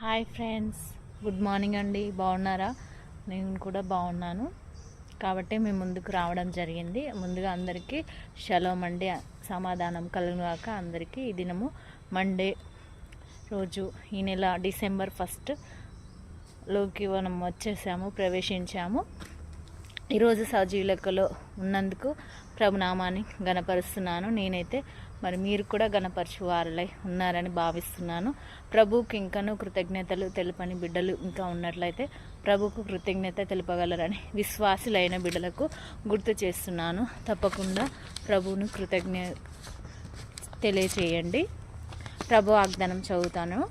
Hi friends good morning అండి. బాగున్నారా? నేను కూడా బాగున్నాను. కాబట్టి మేము ముందుకు రావడం జరిగింది. ముందుగా అందరికీ షలోమ్ అండి. సమాధానం కలుగుగాక అందరికీ ఈ దినము మండే రోజు ఈ నెల డిసెంబర్ ఫస్ట్లోకి మనం వచ్చేసాము ప్రవేశించాము. ఈరోజు సజీవ లెక్కలో ఉన్నందుకు ప్రభునామాన్ని గణపరుస్తున్నాను నేనైతే మరి మీరు కూడా గణపరచు వారులై ఉన్నారని భావిస్తున్నాను. ప్రభువుకి ఇంకనూ కృతజ్ఞతలు తెలుపని బిడ్డలు ఇంకా ఉన్నట్లయితే ప్రభుకు కృతజ్ఞత తెలుపగలరని విశ్వాసులైన బిడ్డలకు గుర్తు చేస్తున్నాను. తప్పకుండా ప్రభువును కృతజ్ఞ తెలియచేయండి. ప్రభు వాగ్దానం చదువుతాను.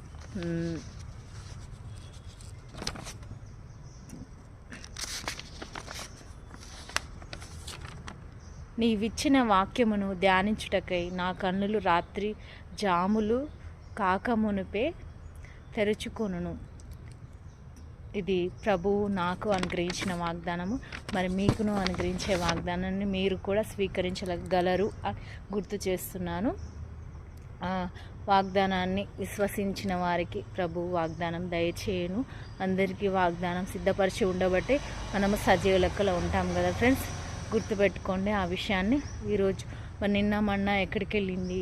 నీవిచ్చిన వాక్యమును ధ్యానించుటకై నా కన్నులు రాత్రి జాములు కాకమునుపే తెరుచుకొనును. ఇది ప్రభువు నాకు అనుగ్రహించిన వాగ్దానము. మరి మీకును అనుగ్రహించే వాగ్దానాన్ని మీరు కూడా స్వీకరించగలరు అని గుర్తు చేస్తున్నాను. వాగ్దానాన్ని విశ్వసించిన వారికి ప్రభు వాగ్దానం దయచేయను. అందరికీ వాగ్దానం సిద్ధపరిచి ఉండబట్టే మనము సజీవ లెక్కలో ఉంటాం కదా ఫ్రెండ్స్. గుర్తుపెట్టుకోండి ఆ విషయాన్ని. ఈరోజు మరి నిన్న మొన్న ఎక్కడికి వెళ్ళింది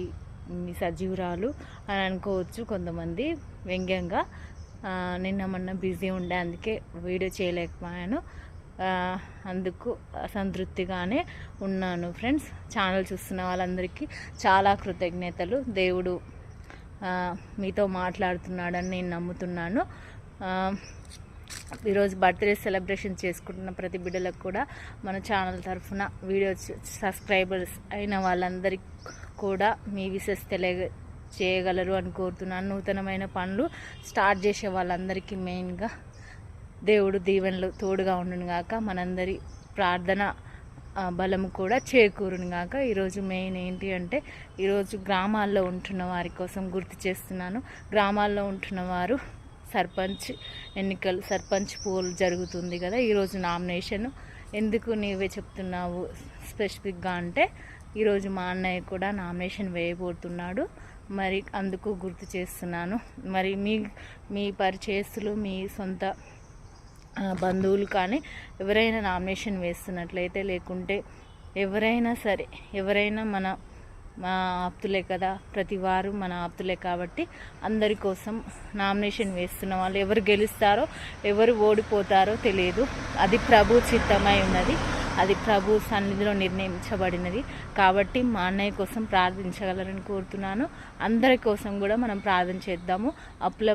మీ సజీవురాలు అని అనుకోవచ్చు కొంతమంది వ్యంగ్యంగా. నిన్న మొన్న బిజీ ఉండే అందుకే వీడియో చేయలేకపోయాను. అందుకు సంతృప్తిగానే ఉన్నాను ఫ్రెండ్స్. ఛానల్ చూస్తున్న వాళ్ళందరికీ చాలా కృతజ్ఞతలు. దేవుడు మీతో మాట్లాడుతున్నాడని నేను నమ్ముతున్నాను. ఈరోజు బర్త్డే సెలబ్రేషన్ చేసుకుంటున్న ప్రతి బిడ్డలకు కూడా మన ఛానల్ తరఫున వీడియో సబ్స్క్రైబర్స్ అయిన వాళ్ళందరికీ కూడా మీ విసెస్ తెలియ చేయగలరు అని కోరుతున్నాను. నూతనమైన పనులు స్టార్ట్ చేసే వాళ్ళందరికీ మెయిన్గా దేవుడు దీవెనలు తోడుగా ఉండును గాక మనందరి ప్రార్థన బలం బలము కూడా చేకూరును గాక. ఈరోజు మెయిన్ ఏంటి అంటే ఈరోజు గ్రామాల్లో ఉంటున్న వారి కోసం గుర్తు చేస్తున్నాను. గ్రామాల్లో ఉంటున్న వారు సర్పంచ్ ఎన్నికలు సర్పంచ్ పోల్ జరుగుతుంది కదా ఈరోజు నామినేషన్. ఎందుకు నీవే చెప్తున్నావు స్పెసిఫిక్గా అంటే ఈరోజు మా అన్నయ్య కూడా నామినేషన్ వేయబోతున్నాడు. మరి అందుకు గుర్తు చేస్తున్నాను. మరి మీ మీ పరిచయస్తులు మీ సొంత బంధువులు కానీ ఎవరైనా నామినేషన్ వేస్తున్నట్లయితే లేకుంటే ఎవరైనా సరే ఎవరైనా మన మా ఆప్తులే కదా ప్రతి వారు మన ఆప్తులే కాబట్టి అందరి కోసం నామినేషన్ వేస్తున్న వాళ్ళు ఎవరు గెలుస్తారో ఎవరు ఓడిపోతారో తెలియదు. అది ప్రభు చిత్తమై ఉన్నది. అది ప్రభు సన్నిధిలో నిర్ణయించబడినది. కాబట్టి మా అన్నయ్య కోసం ప్రార్థించగలరని కోరుతున్నాను. అందరి కోసం కూడా మనం ప్రార్థన చేద్దాము. అప్పుల